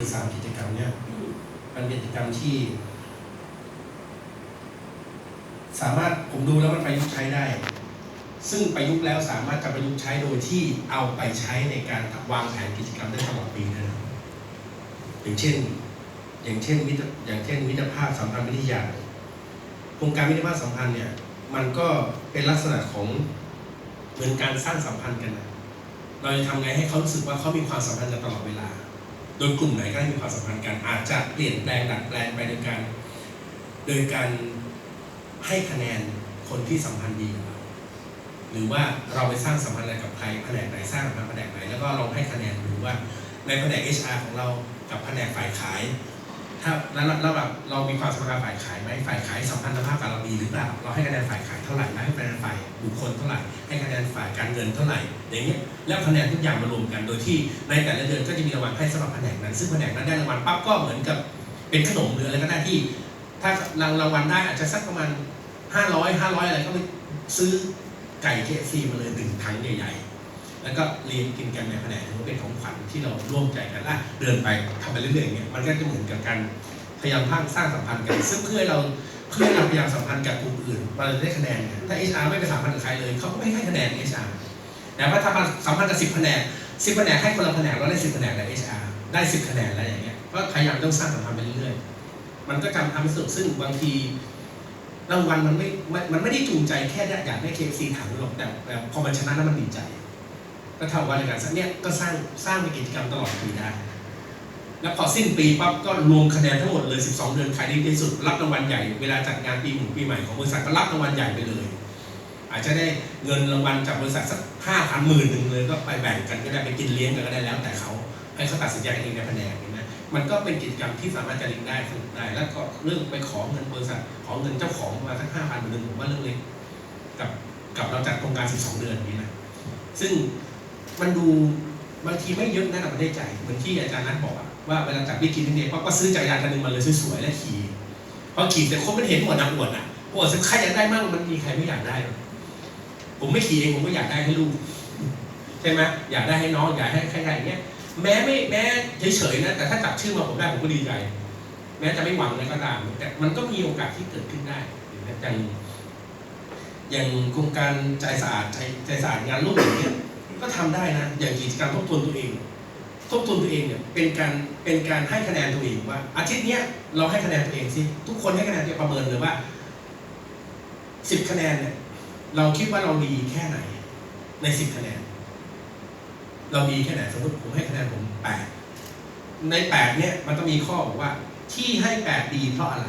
สามกิจกรรมเนี่ยมันเป็นกิจกรรมที่ สามารถผมดูแล้วมันประยุกต์ใช้ได้ ซึ่งประยุกต์แล้วสามารถจะประยุกต์ใช้โดยที่เอาไปใช้ในการวางแผนกิจกรรมได้ตลอดปีเลยนะอย่างเช่น อย่างเช่นมิตรอย่างเช่นมิตรภาพสัมพันธ์วิทยาโครงการมิตรภาพสัมพันธ์เนี่ยมันก็เป็นลักษณะของเหมือนการสร้างสัมพันธ์กันนะเราจะทำไงให้เขารู้สึกว่าเขามีความสัมพันธ์กันตลอดเวลา โดยกลุ่มไหนก็มีความสัมพันธ์กันอาจจะเปลี่ยนแปลงดัดแปลงไปโดยการ โดยการให้คะแนนคนที่สัมพันธ์ดีกับเราหรือว่าเราไปสร้างสัมพันธ์อะไรกับใครแผนกไหนสร้างสัมพันธ์แผนกไหนแล้วก็ลองให้คะแนนดูว่าในแผนก HR ของเรากับแผนกฝ่ายขาย ถ้าแล้วแล้วแบบเรามีความสมพันธ์กับฝ่ายขายไหมฝ่ายขายสัมพันธภาพกับเราดีหรือเปล่า เราให้คะแนนฝ่ายขายเท่าไหร่ให้คะแนนฝ่ายบุคคลเท่าไหร่ ให้คะแนนฝ่ายการเงินเท่าไหร่ อย่างเงี้ย แล้วคะแนนทุกอย่างมารวมกัน โดยที่ในแต่ละเดือนก็จะมีรางวัลให้สำหรับแผนกนั้น ซึ่งแผนกนั้นได้รางวัลปั๊บก็เหมือนกับเป็นขนมหรืออะไรก็ได้ที่ ถ้ารางรางวัลได้อาจจะสักประมาณห้าร้อยห้าร้อยอะไรก็ไปซื้อไก่เคซีมาเลยหนึ่งถังใหญ่ๆ แล้วก็เรียนกินกันในแผนกถือว่าเป็นของขวัญที่เราร่วมใจกันอะเดินไปทำไปเรื่อยๆอย่างเงี้ยมันก็จะเหมือนกับการพยายามสร้างสร้างสัมพันธ์กัน ซึ่งเพื่อเราเพื่อเราพยายามสัมพันธ์กับกลุ่มอื่นเราจะได้คะแนนถ้า HR ไม่ไปสัมพันธ์กับใครเลยเขาก็ไม่ให้คะแนน HR แต่ว่าถ้ามาสัมพันธ์กับสิบคะแนนสิบคะแนนให้คนละคะแนนเราได้สิบคะแนนใน HR ได้สิบคะแนนแล้วอย่างเงี้ยก็พยายามต้องสร้างสัมพันธ์ไปเรื่อยๆมันก็จำทำให้สนุกซึ่งบางทีรางวัลมันไม่มันไม่ได้จูงใจแค่อยากได้เคฟซีถังหรอกแต่แต่พอมันชนะแล้วมันดีใจ ก็เท่ากับในการสักเนี้ยก็สร้างสร้างเป็นกิจกรรมตลอดปีได้แล้วพอสิ้นปีปั๊บก็รวมคะแนนทั้งหมดเลย 12 เดือนใครดีที่สุด รับรางวัลใหญ่ เวลาจัดงานปีหมู่ปีใหม่ของบริษัทก็รับรางวัลใหญ่ไปเลย อาจจะได้เงินรางวัลจากบริษัทสักห้าพันหมื่นหนึ่งเลยก็ไปแบ่งกันก็ได้ไปกินเลี้ยงกันก็ได้แล้วแต่เขาให้เขาตัดสินใจเองในแผนกนี้นะมันก็เป็นกิจกรรมที่สามารถจะลิงได้สนุกได้ แล้วก็เรื่องไปขอเงินบริษัทขอเงินเจ้าของมาสักห้าพันหมื่นผมว่าเรื่องเล็กกับกับเราจัดโครงการ 12 เดือนนี้นะซึ่ง มันดูบางทีไม่เยอะนะแต่มันได้ใจเหมือนที่อาจารย์นัทบอกอะว่าเวลาจัดวิกฤตเนี่ยก็ซื้อจักรยานคันหนึงมาเลยสวยๆและขี่พอขี่แต่คนไม่เห็นหมดนะอวดอะอวดซึ่งใครอยากได้มั่งมันมีใครไม่อยากได้ ผมไม่ขี่เองผมก็อยากได้ให้ลูกใช่ไหมอยากได้ให้น้องอยากให้ใครๆอย่างเงี้ยแม้ไม่แม้เฉยๆนะแต่ถ้าจับชื่อมาผมได้ผมก็ดีใจ แม้จะไม่หวังอะไรก็ตามแต่มันก็มีโอกาสที่เกิดขึ้นได้อย่างอย่างโครงการใจสะอาดใจใจสะอาดงานร่วมอย่างเงี้ย ก็ทำได้นะ อย่างกิจกรรมทบทวนตัวเอง ทบทวนตัวเองเนี่ยเป็นการเป็นการให้คะแนนตัวเองว่า อาทิตย์เนี้ยเราให้คะแนนตัวเองสิทุกคนให้คะแนนตัวเองประเมินเลยว่าสิบคะแนนเนี่ยเราคิดว่าเราดีแค่ไหน ในสิบคะแนน เราดีแค่ไหนสมมติผมให้คะแนนผมแปดในแปดเนี่ยมันต้องมีข้อบอกว่า ที่ให้แปดดีเพราะอะไร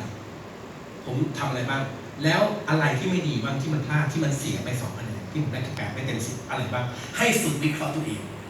ผมทำอะไรบ้าง แล้วอะไรที่ไม่ดีบ้างที่มันพลาดที่มันเสียไปสองคะแนน ที่ผมได้แปดไม่เต็มสิบอะไรบ้าง ให้ฝึกวิเคราะห์ตัวเอง